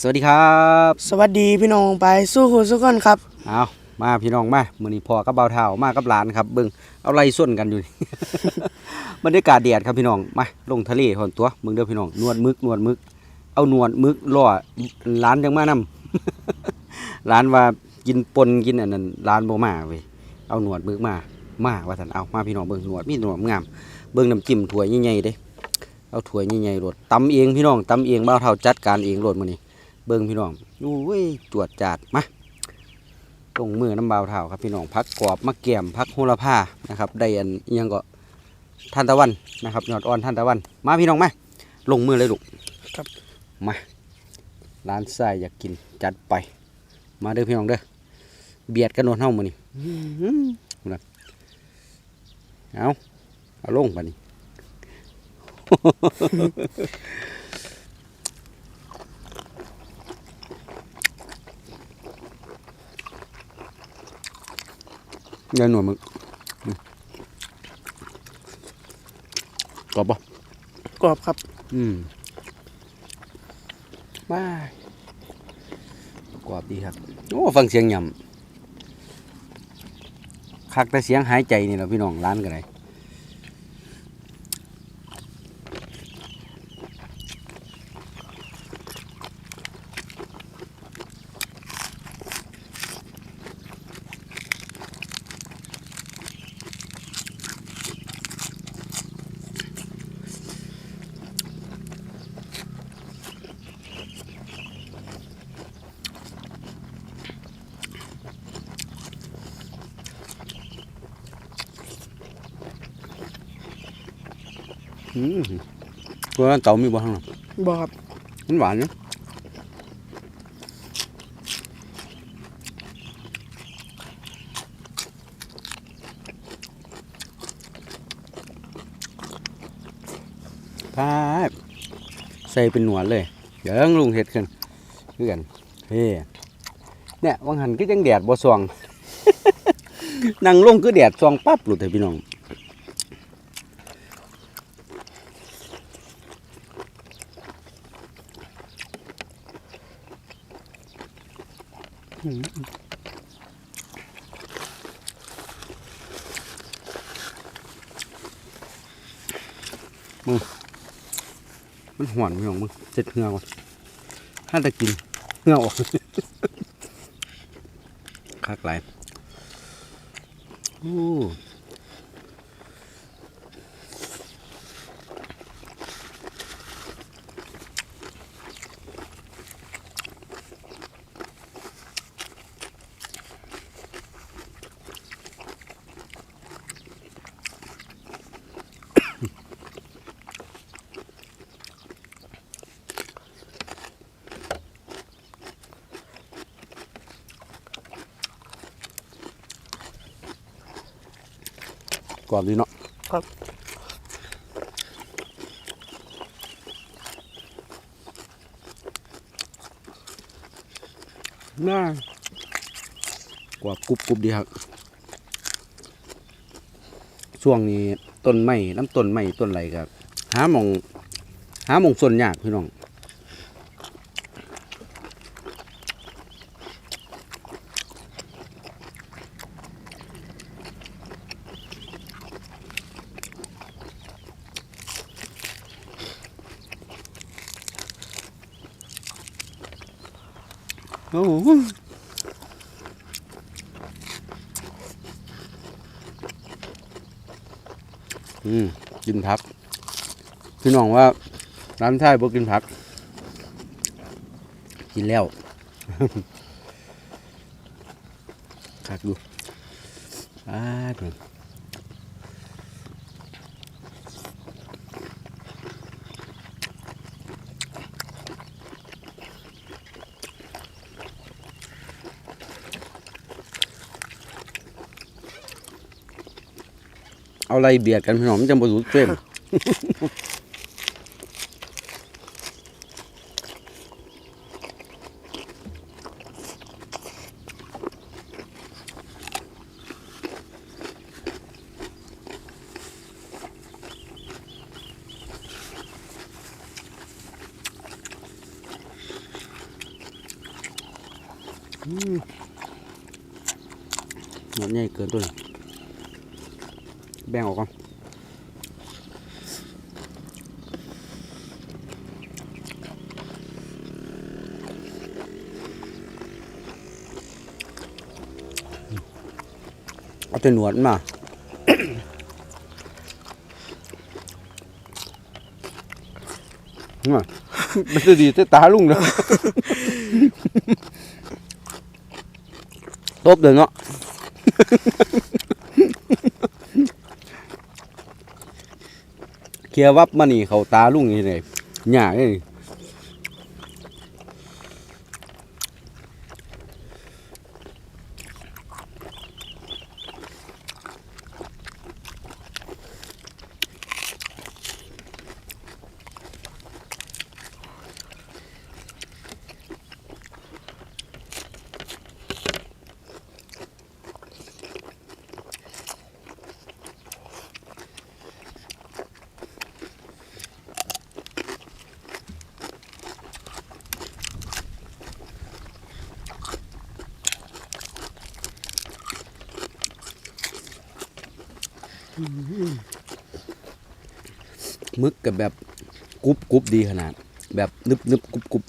สวัสดีครับ สวัสดีพี่น้องไปสู้คุณสุกคนครับเอามาพี่น้องมามื้อนี้พ่อกับเบาเท้ามากับหลานครับเบิ่งเอาไล่ส้นกันอยู่นี่บรรยากาศแดดครับพี่น้องมาลงทะเลหอนตัวมึงเด้อพี่น้องนวดมึกนวดมึก เอานวดมึกล่อหลานจังมานํหลานว่ากินปนกินอันนั้นหลานบ่มาเว้ยเอาหนวดมึกมามาว่าซั่นเอามาพี่น้องเบิ่งหนวดมีหนวดงามเบิ่งน้ำจิ้มถ้วยใหญ่ๆเด้เอาถ้วยใหญ่ๆโลดตำเองพี่น้องตำเองเบาเท้าจัดการเองโลดมื้อนี้ เบิ่งพี่น้องอุ้ยจวดจาดมาตรงมือน้ำเบาวเท้าครับพี่น้องพักกรอบมะแก้มพักโหระพานะครับได้อันอิหยังก็ทานตะวันนะครับยอดอ่อนทานตะวัน มาพี่น้องมาลงมือเลยลูกครับมาร้านทรายอยากกินจัดไป มาเด้อพี่น้องเด้อเบียดกันโนนเฮ้ามานี่อื้อหือนะเอาเอาลงไปนี่ เงินหน่วยมึงอืมกรอบปะกรอบครับ อืมบายกรอบดีครับ โอ้ฟังเสียงยำคักแต่เสียงหายใจนี่แหละพี่น้องร้านกันเลย อืมตัวนั้นเต่ามีบ่ข้างหลังบอครับมันหวานเนาะพาดใส่เป็นหนวดเลยเดี๋ยวลุงเห็ดขึ้นคือกันเฮ้เนี่ยวังหันก็ยังแดดบ่ส่องนั่งลงคือแดดส่องปั๊บหลุดเลยพี่น้อง มันหวานพี่น้องมึงเจ็ดเหงาก่อนถ้าจะกินเหงาออกคักหลายโอ้ อบดีเนาะครับน่ากรอบกรุบกรุบดีครับ ช่วงนี้ต้นไม้น้ำต้นไม้ต้นไรครับ หาหมอง หาหมองส่วนยากพี่น้อง โอ้อืมกินผัก พี่น้องว่าร้านไทยบ่กินผัก กินแล้วคักดูอ่าดู เอาอะไรเบียดกันพี่น้องมันจะบ่รู้เต็มออืมหนวดใหญ่เกินตัวนี้ แบ่งออกก่อนเอาแต่หนวดมามันจะดีแต่ตาลุงเนาะตบเลยเนาะ เคลียร์วับมานี่เขาตาลุงนี่เลยหยาเลย มึกกับแบบกรุบกรุบดีขนาด แบบนึบนึบกรุบกรุบ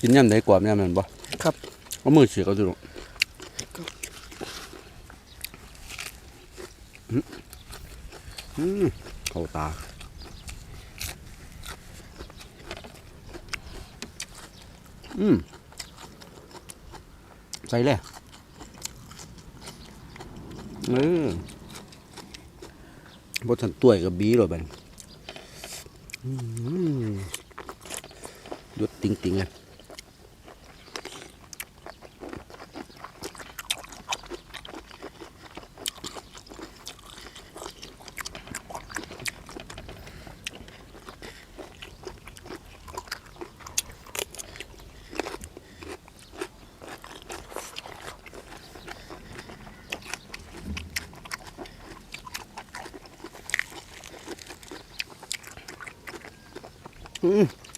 กินย่ำไหนกว่าแม่แมันบ่ครับเอามือเฉียกเอาจุลงอืม เข้าตาอืมใส่เลยเออบทันตัวกับบีเลยบันอืมหยุดติงติงๆเลยอืม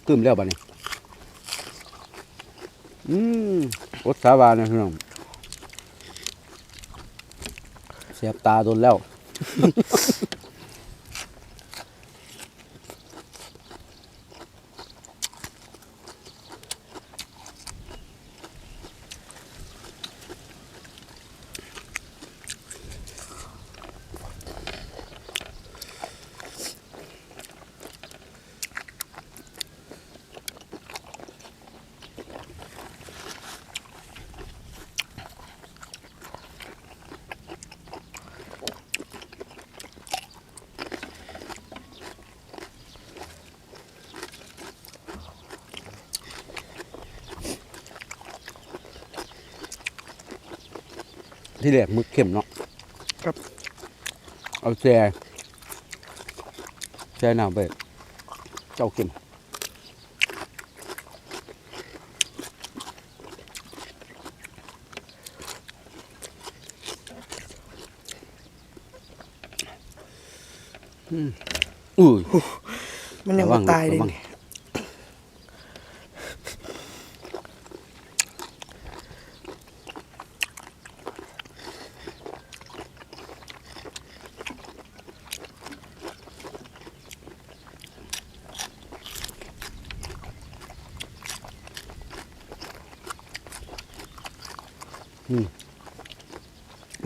ตื่มแล้วบ้านี้อืมอดสาบานนะพี่น้องเสียบตาโดนแล้ว ที่แรกมึกเข้มเนาะครับ เอาแช่แช่น้ำไปเจ้าเข้มอืมอุ้ยมันยังระวับ่งตายเลย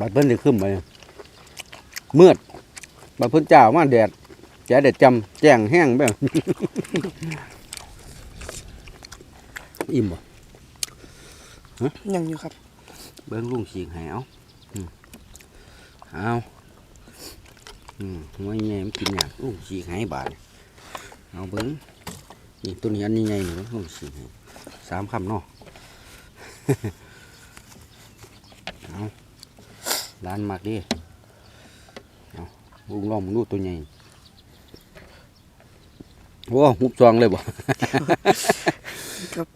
ระวังนี่บัดเพิ่นได้ขึ้นไปเมือดบัดเพิ่นจ้าวมาแดดแจ๋แดดจำแจ้งแห้งแบบอิ่มบ่ยังอยู่ครับ เบิ้งลุงฉีกให้เอาอืมเอาอืมหัวใหญ่มันกินยากลุงฉีกให้บาดนี่เอาเบิ้งนี่ตัวนี้อันนี้ใหญ่นี่เบิ่งลุงฉีกให้สามคำเนาะ เอา ร้านมากดิเอาลุงลองมึงดูตัวใหญ่โอ้หุบซองเลยบ่ครับ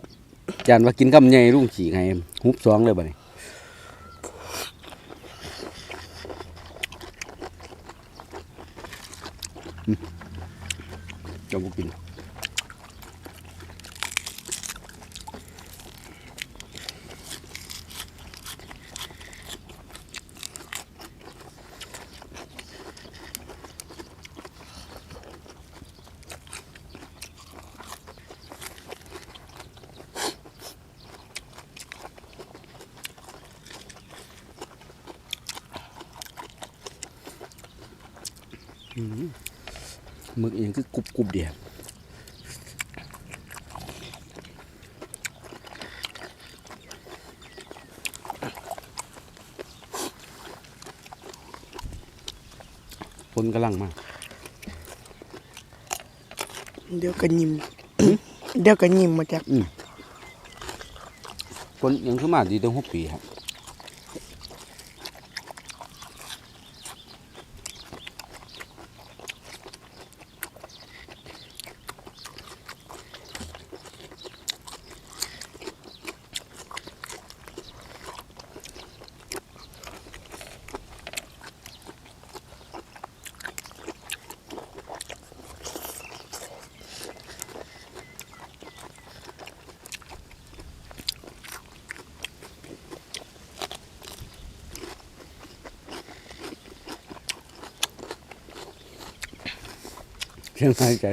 จานว่ากินคำใหญ่ลุงฉีกให้ฮุบสองเลยบ่นี่อืมเจะบ่กิน ห มึกเองคือกรุบกรุบเดียวคนกำลังมาเดี๋ยวก็ยิ้มเดี๋ยวก็ยิ้มมาจากคนยังขึ้นมาดีตั้งหกปีครับ เพียงหายใจ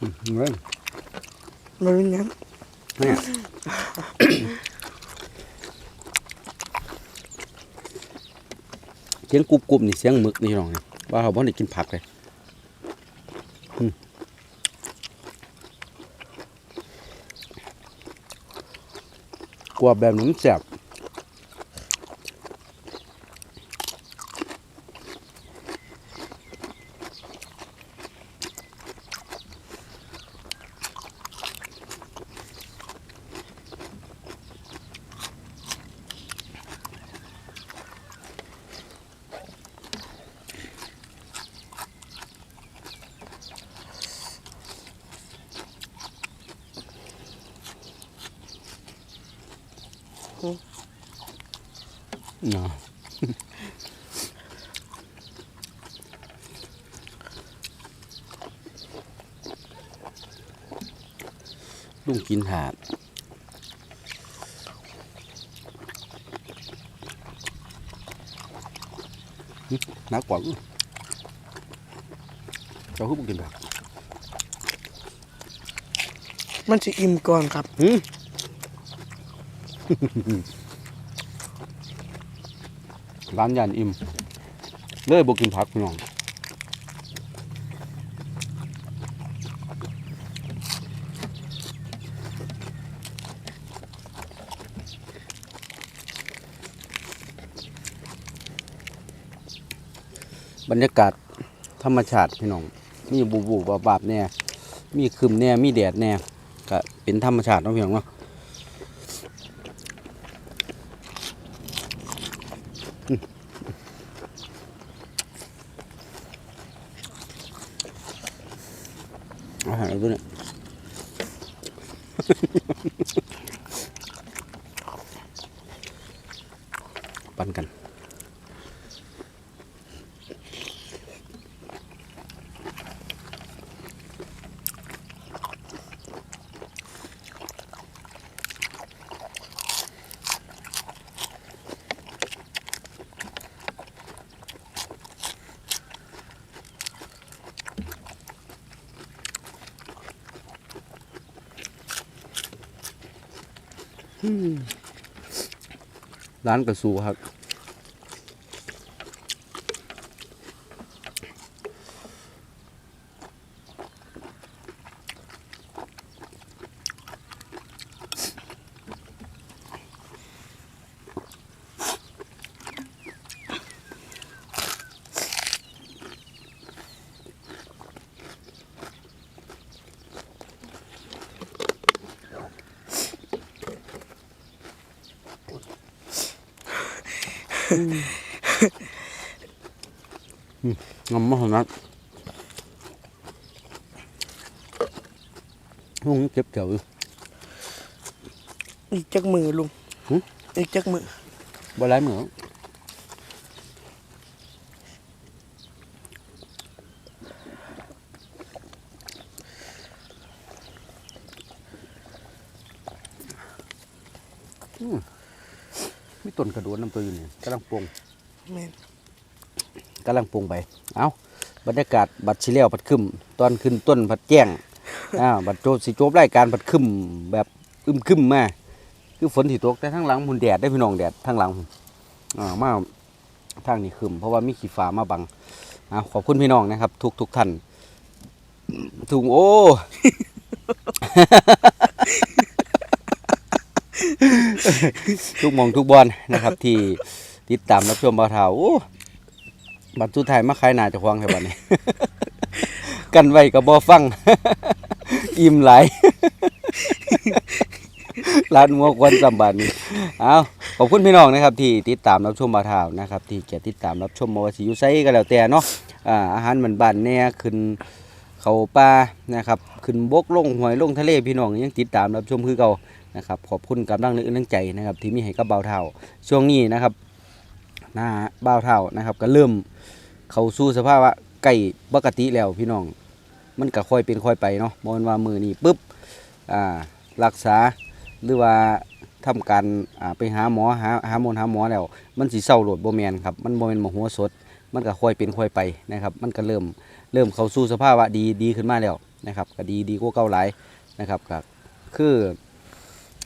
อืมเว้ยมัน เรุบกรุบนี่เสียงหมึกนี่น้องนี่ว่าเขาบ่ได้กินผักเลยกลัวแบบนี้มันแสบเนาะ ลุงกินถาดหึหนักกว่าอื้อเจ้าคือบ่กินผักมันสิอิ่มก่อนครับหืมร้านยานอิ่มเลยบอกกินผักพี่น้อง บรรยากาศธรรมชาติพี่น้อง มีบูบูบาบาบๆแน่ มีคืมแน่ มีแดดแน่ก็เป็นธรรมชาติเนาะพี่น้องเนาะอืมอาหารตัวเนี้ ปันกัน ร้านกระสูครับ งำมาหนักลุงเจ็บเจ๋วอยู่ อีกจักมือลุง หึ อีกจักมือ บ่ไรเหมือนอืมมี ต้นกระโดดน้ำตัวอยู่นี่กำลังปรุงแม่นกำลังปรุงไป เอาบรรยากาศบัดชิเลียวผัดขึ้มตอนขึ้นต้นผัดแจ้งอ่าบัดโจสิโจบรายการผัดขึ้มแบบอึมครึมมาคือฝนที่ตกแต่ทั้งหลังมุนแดดได้พี่น้องแดดทั้งหลังอ่ามาทางนี้ขึ้มเพราะว่ามีขี้ฟ้ามาบังอ่าขอบคุณพี่น้องนะครับ ทุกทุกท่านถุงโอ้ ทุกมองทุกบอลนะครับ ที่ติดตามรับชมบ่าวเทาโอ้บัตรสุดท้ายมาขายหนาจะควงแค่บัดนี้ กันไว้กับบ่ฟัง อิ่มไหลร้านมัวควันสำบัดนี้เอาขอบคุณพี่น้องนะครับ ที่ติดตามรับชมบาทาวนะครับ ที่เกียรติดตามรับชมมวสิยูไสก็แล้วแต่เนาะอ่าอาหารบ้านเนี่ยขึ้นเขาป่านะครับ ขึ้นบกลงหวยลงทะเลพี่น้องยังติดตามรับชมคือเก่า นะครับขอบคุณกำลังนึกนึงใจนะครับที่มีให้กับเบาเท่า ช่วงนี้นะครับหน้าบ้าวเท่านะครับ ก็เริ่มเข้าสู่สภาพว่าใกล้ปกติแล้วพี่น้อง มันก็ค่อยเป็นค่อยไปเนาะม่นว่ามือนี้ปุ๊บอ่ารักษาหรือว่าทำการอ่าไปหาหมอหาหาหมอหาหมอแล้ว มันสิเศร้าโหลดโบแมนครับมันโบแมนหมอหัวสด มันก็ค่อยเป็นค่อยไปนะครับ มันก็เริ่มเริ่มเข้าสู่สภาพวะดีดีขึ้นมาแล้วนะครับก็ดีดีกว่าเก่าหลายนะครับก็คือ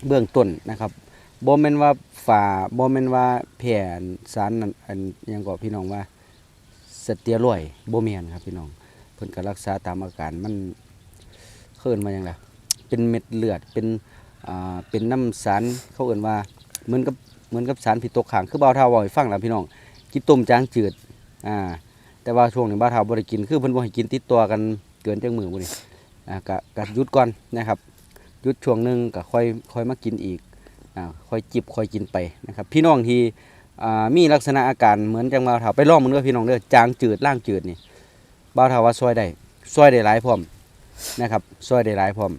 เบื้องต้นนะครับบ่แม่นว่าฝ่าบ่แม่นว่าแผ่นสารนั่นอันยังก็พี่น้องว่าสเตียรอยบ่แม่นครับพี่น้อง เพิ่นก็รักษาตามอาการมันเคิ้นมาหยังล่ะเป็นเม็ดเลือดเป็นอ่าเป็นน้ำสารเขาเอิ้นว่าเหมือนกับเหมือนกับสารพิษตกค้างคือบ่าวเท่าว้าให้ฟังล่ะพี่น้องกินต้มจางจืดอ่าแต่ว่าช่วงนี้บ่าวเท่าบ่ได้กินคือเพิ่นบ่ให้กินติดตัวกันเกินจังมือบ่นี่อ่าก็ก็หยุดก่อนนะครับ ยุดช่วงหนึ่งก็ค่อยค่อยมากินอีกอ่าค่อยจิบค่อยกินไปนะครับพี่น้องที่อ่ามีลักษณะอาการเหมือนจังบ่าวเถาไปลองมันเด้อพี่น้องเด้อจางจืดล่างจืดนี่บ่าวเถาว่าซอยได้ซอยได้หลายพร้อมนะครับซอยได้หลายพร้อม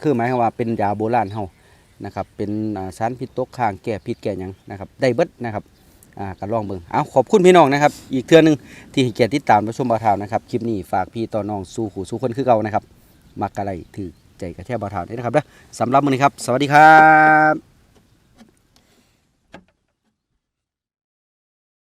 คือหมายความว่าเป็นยาโบราณเฮานะครับเป็นสารพิษตกค้างแก้พิษแก้ยังนะครับได้เบิดนะครับอ่าก็ลองเบิ่งเอาขอบคุณพี่น้องนะครับ อีกเทื่อหนึงที่เกียรติติดตามรับชมบ่าวเถานะครับคลิปนี้ฝากพี่ต่อน้องสู่หูสู่คนคือเก่านะครับมักอะไรถือ ใจกระแทกบาวเถาได้นะครับเด้อสำหรับมื้อนี้ครับ สวัสดีครับ